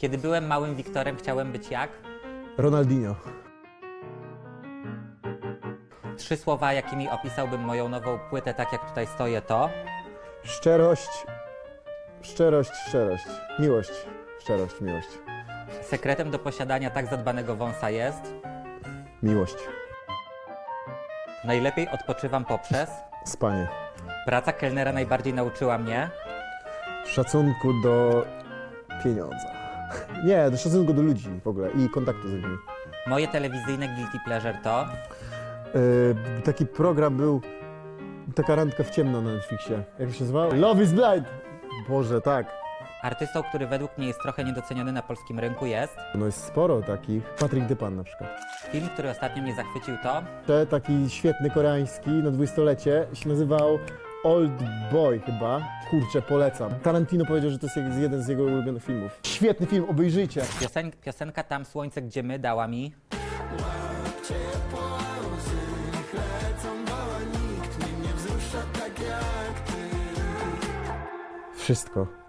Kiedy byłem małym Wiktorem, chciałem być jak? Ronaldinho. Trzy słowa, jakimi opisałbym moją nową płytę, tak jak tutaj stoję, to. Szczerość, szczerość, szczerość. Miłość, szczerość, miłość. Sekretem do posiadania tak zadbanego wąsa jest. Miłość. Najlepiej odpoczywam poprzez. Spanie. Praca kelnera najbardziej nauczyła mnie. Szacunku do pieniądza. Nie, do szacunku do ludzi w ogóle i kontaktu z nimi. Moje telewizyjne guilty pleasure to. Yy, taki program był, taka randka w ciemno na Netflixie. Jak się nazywało? Love is blind! Boże, tak. Artystą, który według mnie jest trochę niedoceniony na polskim rynku jest. No jest sporo takich. Patryk Dypan na przykład. Film, który ostatnio mnie zachwycił to. Te taki świetny koreański na dwudziestolecie się nazywał Old Boy chyba. Kurczę, polecam. Tarantino powiedział, że to jest jeden z jego ulubionych filmów. Świetny film, obejrzyjcie. Piosen piosenka Tam Słońce, gdzie my dała mi. Wszystko.